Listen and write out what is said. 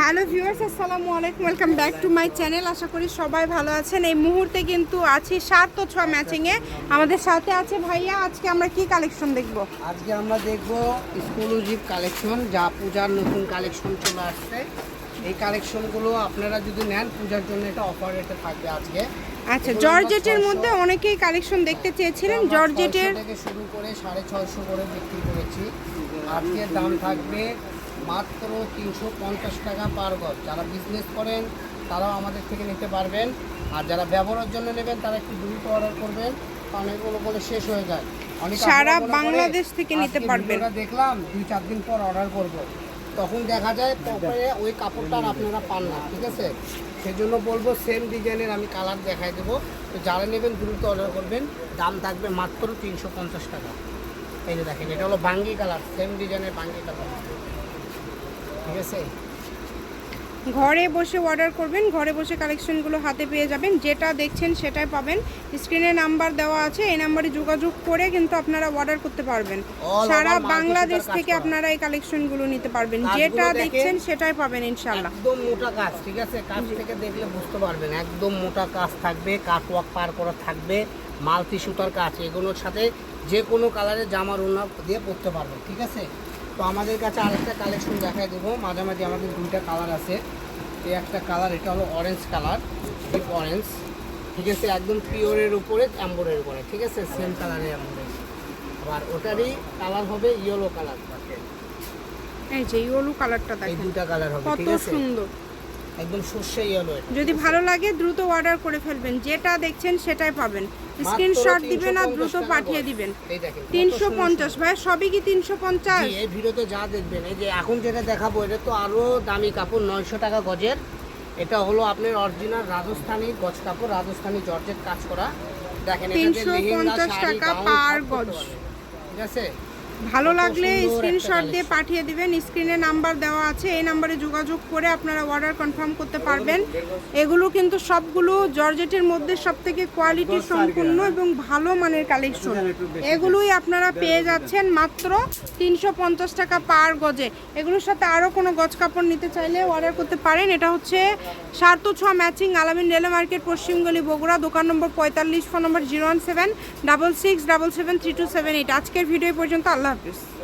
Hello viewers, আসসালামু আলাইকুম। Welcome back to my channel আশা করি সবাই ভালো আছেন। এই মুহূর্তে কিন্তু আছি সাত তো ছয় ম্যাচিংয়ে আমাদের সাথে আছে ভাইয়া, আজকে আমরা কি কালেকশন দেখব? আজকে আমরা দেখব এক্সক্লুসিভ কালেকশন যা পূজার নতুন কালেকশন চলে আসছে। এই কালেকশনগুলো আপনারা যদি নেন পূজার জন্য এটা অফার রেটে থাকবে আজকে। আচ্ছা জর্জেটের মধ্যে অনেকেই কালেকশন দেখতে চেয়েছিলেন। জর্জেটের থেকে শুরু করে সাড়ে ছয়শো করে বিক্রি করেছি। আজকের দাম থাকবে মাত্র তিনশো পঞ্চাশ টাকা পার গজ। যারা বিজনেস করেন তারাও আমাদের থেকে নিতে পারবেন। আর যারা ব্যবহারের জন্য নেবেন তারা একটু দ্রুত অর্ডার করবেন কারণ এগুলো বলে শেষ হয়ে যায়। অনেকে সারা বাংলাদেশ থেকে নিতে আজকে পারবেন। দেখলাম দুই চার দিন পর অর্ডার করব। তখন দেখা যায় তারপরে ওই কাপড়টা আর আপনারা পান না, ঠিক আছে? সেজন্য বলব সেম ডিজাইনের আমি কালার দেখাই দেবো। তো যারা নেবেন দ্রুত অর্ডার করবেন। দাম থাকবে মাত্র তিনশো পঞ্চাশ টাকা। এই যে দেখেন, এটা হলো বাঙ্গি কালার সেম ডিজাইনের বাঙ্গি কালার ঠিক আছে? ঘরে বসে অর্ডার করবেন ঘরে বসে কালেকশনগুলো হাতে পেয়ে যাবেন যেটা দেখছেন সেটাই পাবেন। স্ক্রিনে নাম্বার দেওয়া আছে এই নাম্বারে যোগাযোগ করে কিন্তু আপনারা অর্ডার করতে পারবেন। সারা বাংলাদেশ থেকে আপনারা এই কালেকশনগুলো নিতে পারবেন। যেটা দেখছেন সেটাই পাবেন ইনশাল্লাহ একদম মোটা কাজ ঠিক আছে? কাজ থেকে দেখলে বুঝতে পারবেন একদম মোটা কাজ থাকবে কাটওয়ার্ক পার করা থাকবে মাল্টি সুতার কাজ এগুলোর সাথে যে কোনো কালারের জামার ওনা দিয়ে পরতে পারবেন ঠিক আছে? তো আমাদের কাছে আরেকটা কালেকশন দেখাই দেবো। মাঝামাঝি আমাদের দুইটা কালার আছে। এই একটা কালার এটা হলো অরেঞ্জ কালার ডিপ অরেঞ্জ ঠিক আছে একদম পিওরের উপরে অ্যাম্বোরের উপরে। ঠিক আছে সেম কালারের অ্যাম্বোরের আবার ওটারই কালার হবে ইয়েলো কালার এই যে ইয়েলো কালারটা এই দুটো কালার হবে ঠিক আছে? সুন্দর। একদম সর্ষে ইয়েলো যদি ভালো লাগে দ্রুত অর্ডার করে ফেলবেন। যেটা দেখছেন সেটাই পাবেন। স্ক্রিনশট দিবেন আর দ্রুত পাঠিয়ে দিবেন। তিনশো পঞ্চাশ। ভাই সবই কি তিনশো পঞ্চাশ? এই ভিডিওতে যা দেখবেন এই যে এখন যেটা দেখাবো এটা তো আরও দামি কাপড় নয়শো টাকা গজের। এটা হলো আপনার অরিজিনাল রাজস্থানী গজ কাপড় রাজস্থানী জর্জেট কাজ করা। দেখেন তিনশো পঞ্চাশ টাকা পার গজ। ঠিক আছে? ভালো লাগলে স্ক্রিনশট দিয়ে পাঠিয়ে দিবেন স্ক্রিনে নাম্বার দেওয়া আছে এই নাম্বারে যোগাযোগ করে আপনারা অর্ডার কনফার্ম করতে পারবেন। এগুলো কিন্তু সবগুলো জর্জেটের মধ্যে সব থেকে কোয়ালিটি সম্পূর্ণ এবং ভালো মানের কালেকশন এগুলোই আপনারা পেয়ে যাচ্ছেন মাত্র তিনশো পঞ্চাশ টাকা পার গজে। এগুলোর সাথে আরও কোনো গজ কাপড় নিতে চাইলে অর্ডার করতে পারেন। এটা হচ্ছে সাত ছ ম্যাচিং আলামিন রেলে মার্কেট পশ্চিমগলি বগুড়া দোকান নম্বর পঁয়তাল্লিশ phone number zero one seven double six double seven three two seven eight আজকের ভিডিও পর্যন্ত আল্লাহ ne yapıyorsun?